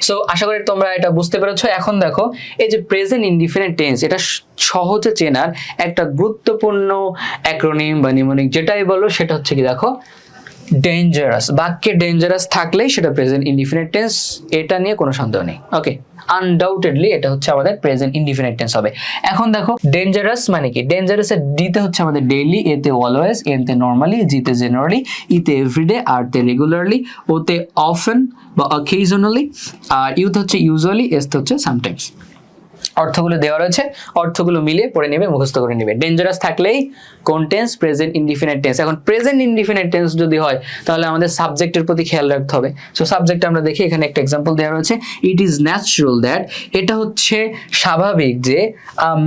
So আশা করি তোমরা এটা বুঝতে পেরেছ। এখন দেখো, এই যে প্রেজেন্ট ইনডিফিনিট টেন্স এটা সহজে চেনার একটা গুরুত্বপূর্ণ অ্যাক্রোনিম বা নিমোনিক যেটাই বলো, সেটা হচ্ছে কি দেখো ডেঞ্জারাস বাক্যে ডেঞ্জারাস থাকলেই সেটা প্রেজেন্ট ইনডিফিনিট টেন্স এটা নিয়ে কোনো সন্দেহ নেই ওকে আনডাউটেডলি এটা হচ্ছে আমাদের প্রেজেন্ট ইনডিফিনিট টেন্স হবে। এখন দেখো ডেঞ্জারাস মানে কি? ডেঞ্জারাস এর ডিতে হচ্ছে আমাদের ডেইলি এতে অলওয়েজ এতে নর্মালি জিতে জেনারেলি ইতে এভরিডে আর তে রেগুলারলি ওতে অফেন বা অকেজনালি আর ইউথ হচ্ছে ইউজুয়ালি এস হচ্ছে সামটাইমস অর্থগুলো দেওয়া রয়েছে, অর্থগুলো মিলিয়ে পড়ে নেবে, মুখস্থ করে নেবে। ডেঞ্জারাস থাকলেই কোন টেন্স প্রেজেন্ট ইনডিফিনিট টেন্স এখন প্রেজেন্ট ইনডিফিনিট টেন্স যদি হয়, তাহলে আমাদের সাবজেক্টের প্রতি খেয়াল রাখতে হবে। সো সাবজেক্ট আমরা দেখি, এখানে একটা এক্সাম্পল দেওয়া রয়েছে। ইট ইজ ন্যাচারাল দ্যাট এটা হচ্ছে স্বাভাবিক যে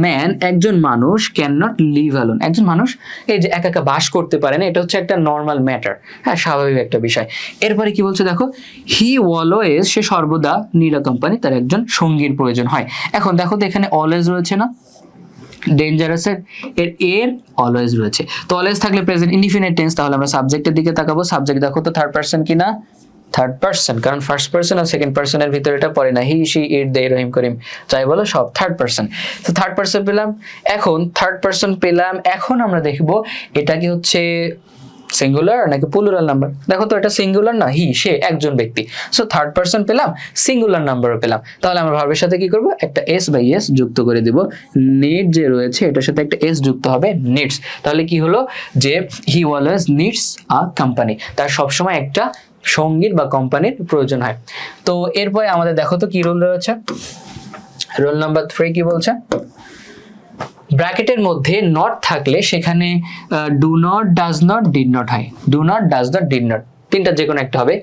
ম্যান একজন মানুষ ক্যান নট লিভ অ্যালোন একজন মানুষ, এই যে একা একা বাস করতে পারে না, এটা হচ্ছে একটা নর্মাল ম্যাটার হ্যাঁ স্বাভাবিক একটা বিষয়। এরপরে কি বলছে দেখো হি অলওয়েজ সে সর্বদা নীলা কোম্পানি তার একজন সঙ্গীর প্রয়োজন হয়। এখন দেখো তো এখানে অলওয়েজ রয়েছে না? ডেঞ্জারাসের এর এর অলওয়েজ রয়েছে। তো অলওয়েজ থাকলে প্রেজেন্ট ইনডিফিনিট টেন্স তাহলে আমরা সাবজেক্টের দিকে তাকাবো। সাবজেক্ট দেখো তো থার্ড পার্সন কিনা? থার্ড পার্সন কারণ ফার্স্ট পার্সন আর সেকেন্ড পার্সনের ভিতরে এটা পড়ে না। হি শি ইট দে রহিম, করিম, যাই বলো, সব থার্ড পার্সন তো থার্ড পার্সন পেলাম, এখন থার্ড পার্সন পেলাম, এখন আমরা দেখব, এটা কি হচ্ছে সিঙ্গুলার নাকি প্লুরাল নাম্বার দেখো তো এটা সিঙ্গুলার না হি সে একজন ব্যক্তি। সো থার্ড পার্সন পেলাম সিঙ্গুলার নাম্বারও পেলাম। তাহলে আমরা ভার্বের সাথে কি করব? একটা এস বাই এস যুক্ত করে দিব। নিড যে রয়েছে, এটার সাথে একটা এস যুক্ত হবে নিডস তাহলে কি হলো? যে he always needs a company তার সবসময় একটা সংগীত বা কোম্পানির প্রয়োজন হয়। তো এরপরে আমাদের দেখো তো কি রোল রয়েছে? রোল নাম্বার থ্রি কি বলছে? ব্র্যাকেটের মধ্যে নট থাকলে সেখানে do not does not did not হয়। Do not does not did not তিনটা যে কোনো একটা হবে।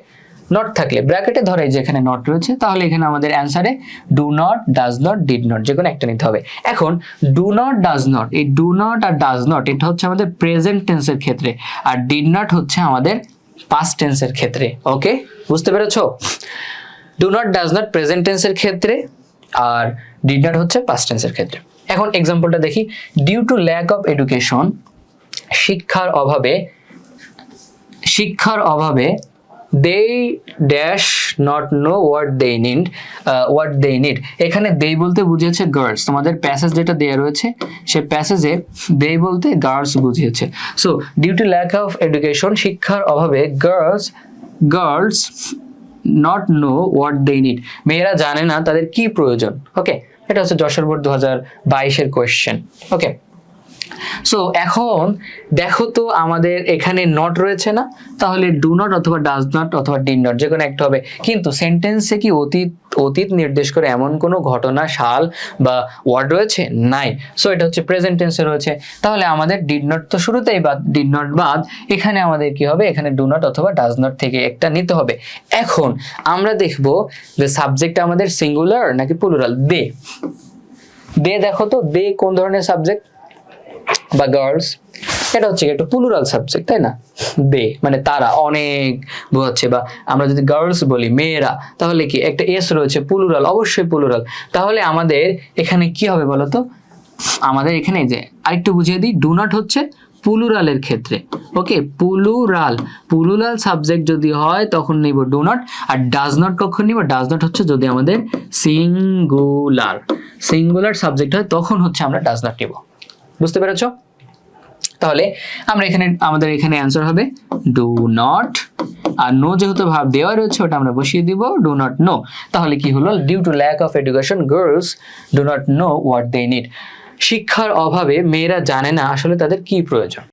নট থাকলে ব্র্যাকেটে ধরে যেখানে নট রয়েছে, তাহলে এখানে আমাদের অ্যান্সারে do not does not did not যে কোনো একটা নিতে হবে। এখন ডু নট ডাজ নট এই ডু নট আর ডাজ নট এটা হচ্ছে আমাদের প্রেজেন্ট টেন্সের ক্ষেত্রে, আর ডিড নট হচ্ছে আমাদের পাস্ট টেন্সের ক্ষেত্রে ওকে বুঝতে পেরেছ? Do not does not present টেন্সের ক্ষেত্রে, আর ডিড নট হচ্ছে পাস্ট টেন্সের ক্ষেত্রে। এখন এক্সাম্পলটা দেখি। Due to lack of education শিক্ষার অভাবে শিক্ষার অভাবে they dash not know what they need what they need এখানে দে বলতে বুঝিয়েছে গার্লস তোমাদের প্যাসেজ যেটা দেওয়া রয়েছে, সে প্যাসেজে দে বলতে গার্লস বুঝিয়েছে। So due to lack of education শিক্ষার অভাবে girls girls not know what they need মেয়েরা জানে না তাদের কি প্রয়োজন। ওকে এটা হচ্ছে যশোর বোর্ড দু হাজার বাইশের কোয়েশ্চেন ওকে সো এখন দেখো তো আমাদের এখানে নট রয়েছে না, তাহলে ডু নট অথবা ডাজ নট অথবা ডিন নট যে কোনো একটা হবে। কিন্তু সেন্টেন্সে কি অতীত অতীত নির্দেশ করে এমন কোনো ঘটনা, সাল বা ওয়ার্ড রয়েছে? নাই। সো এটা হচ্ছে প্রেজেন্ট টেন্সে রয়েছে। তাহলে আমাদের ডিড নট তো শুরুতেই বাদ ডিড নট বাদ, এখানে আমাদের কি হবে? এখানে ডু নট অথবা ডাজ নট থেকে একটা নিতে হবে। এখন আমরা দেখব যে সাবজেক্ট আমাদের সিঙ্গুলার নাকি প্লুরাল দে। দে দেখো তো, দে কোন ধরনের সাবজেক্ট বা গার্লস এটা হচ্ছে একটা প্লুরাল সাবজেক্ট তাই না? দে মানে তারা, অনেক বোঝাচ্ছে। বা আমরা যদি গার্লস বলি, মেয়েরা, তাহলে কি একটা এস রয়েছে প্লুরাল অবশ্যই প্লুরাল তাহলে আমাদের এখানে কি হবে বলো তো আমাদের এখানে যে আরেকটু বুঝিয়ে দিই ডু নট হচ্ছে পুলুরালের ক্ষেত্রে। ওকে পুলুরাল পুলুরাল সাবজেক্ট যদি হয়, তখন নিব ডু নট আর ডাজ নট কখন নিব? ডাজ নট হচ্ছে যদি আমাদের সিঙ্গুলার সিঙ্গুলার সাবজেক্ট হয়, তখন হচ্ছে আমরা ডাজ নট নিব। বুঝতে পেরেছ? তাহলে আমরা এখানে, আমাদের এখানে অ্যান্সার হবে ডু নট আর নো যেহেতু ভাব দেওয়া রয়েছে, ওটা আমরা বসিয়ে দিব ডু নট নো তাহলে কি হলো? Due to lack of education girls do not know what they need শিক্ষার অভাবে মেয়েরা জানে না আসলে তাদের কি প্রয়োজন।